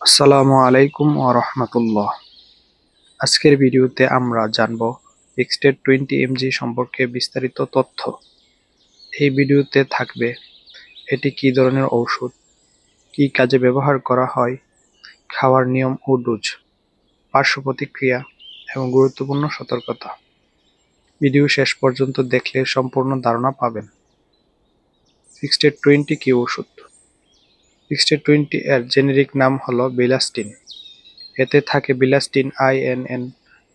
আসসালামু আলাইকুম ও রহমতুল্লাহ। আজকের ভিডিওতে আমরা জানব এক্সটেড টোয়েন্টি এমজি সম্পর্কে বিস্তারিত তথ্য। এই ভিডিওতে থাকবে, এটি কী ধরনের ঔষধ? কী কাজে ব্যবহার করা হয়? খাওয়ার নিয়ম ও ডোজ, পার্শ্ব প্রতিক্রিয়া এবং গুরুত্বপূর্ণ সতর্কতা। ভিডিও শেষ পর্যন্ত দেখলে সম্পূর্ণ ধারণা পাবেন। এক্সটেড টোয়েন্টি কি ওষুধ টোয়েন্টি এর জেনেরিক নাম হল বিলাস্টিন। এতে থাকে বিলাস্টিন আইএনএন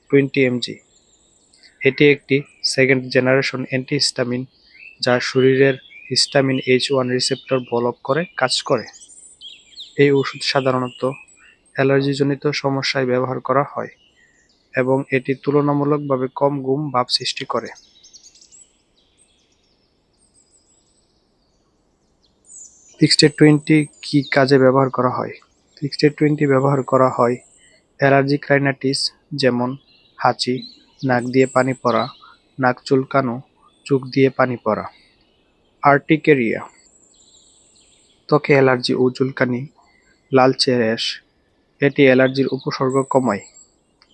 টোয়েন্টি এমজি এটি একটি সেকেন্ড জেনারেশন অ্যান্টিহিস্টামিন যা শরীরের histamine H one receptor block করে কাজ করে। এই ওষুধ সাধারণত অ্যালার্জিজনিত সমস্যায় ব্যবহার করা হয় এবং এটি তুলনামূলকভাবে কম ঘুম ভাব সৃষ্টি করে। সিক্সটি টোয়েন্টি কি কাজে ব্যবহার করা হয়? সিক্সটি টোয়েন্টি ব্যবহার করা হয় অ্যালার্জিক রাইনাইটিস যেমন হাঁচি, নাক দিয়ে পানি পড়া, নাক চুলকানো, চোখ দিয়ে পানি পড়া। আর্টিকেরিয়া ত্বকে অ্যালার্জি ও চুলকানি লালচে র্যাশ এটি অ্যালার্জির উপসর্গ কমায়,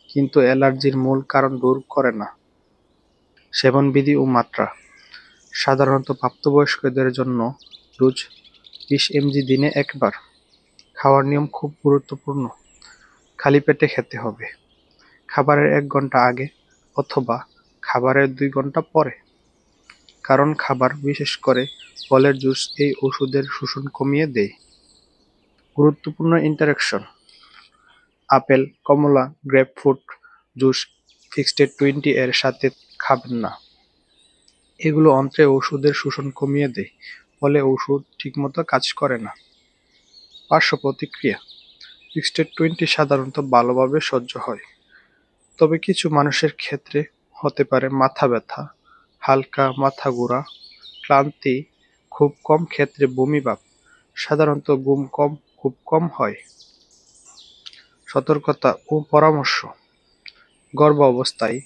কিন্তু অ্যালার্জির মূল কারণ দূর করে না। সেবনবিধি ও মাত্রা, সাধারণত প্রাপ্তবয়স্কদের জন্য ডোজ বিশ এমজি দিনে একবার। খাওয়ার নিয়ম খুব গুরুত্বপূর্ণ। খালি পেটে খেতে হবে। খাবারের এক ঘণ্টা আগে অথবা খাবারের দুই ঘণ্টা পরে। কারণ খাবার, বিশেষ করে ফলের জুস, এই ওষুধের শোষণ কমিয়ে দেয়। গুরুত্বপূর্ণ ইন্টারাকশন আপেল, কমলা গ্রেপফ্রুট জুস ফিক্সড টোয়েন্টি এর সাথে খাবেন না। এগুলো অন্ত্রে ওষুধের শোষণ কমিয়ে দেয়। ফলে ওষুধ ঠিকমতো কাজ করে না। পার্শ্ব প্রতিক্রিয়া সিক্সটেড টোয়েন্টি সাধারণত ভালোভাবে সহ্য হয়। তবে কিছু মানুষের ক্ষেত্রে হতে পারে মাথা ব্যথা, হালকা মাথা ঘোরা, ক্লান্তি, খুব কম ক্ষেত্রে বমিভাব সাধারণত ঘুম কম, খুব কম হয়। সতর্কতা ও পরামর্শ, গর্ভ অবস্থায়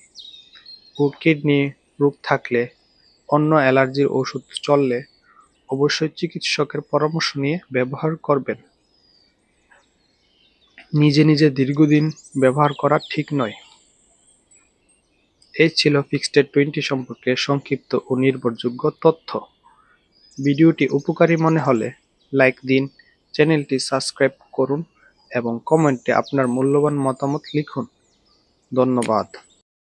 ও কিডনি রোগ থাকলে, অন্য অ্যালার্জির ওষুধ চললে অবশ্যই চিকিৎসকের পরামর্শ নিয়ে ব্যবহার করবেন। নিজে নিজে দীর্ঘদিন ব্যবহার করা ঠিক নয়। এই ছিল ফিক্সড টোয়েন্টি সম্পর্কে সংক্ষিপ্ত ও নির্ভরযোগ্য তথ্য। ভিডিওটি উপকারী মনে হলে লাইক দিন, চ্যানেলটি সাবস্ক্রাইব করুন এবং কমেন্টে আপনার মূল্যবান মতামত লিখুন। ধন্যবাদ।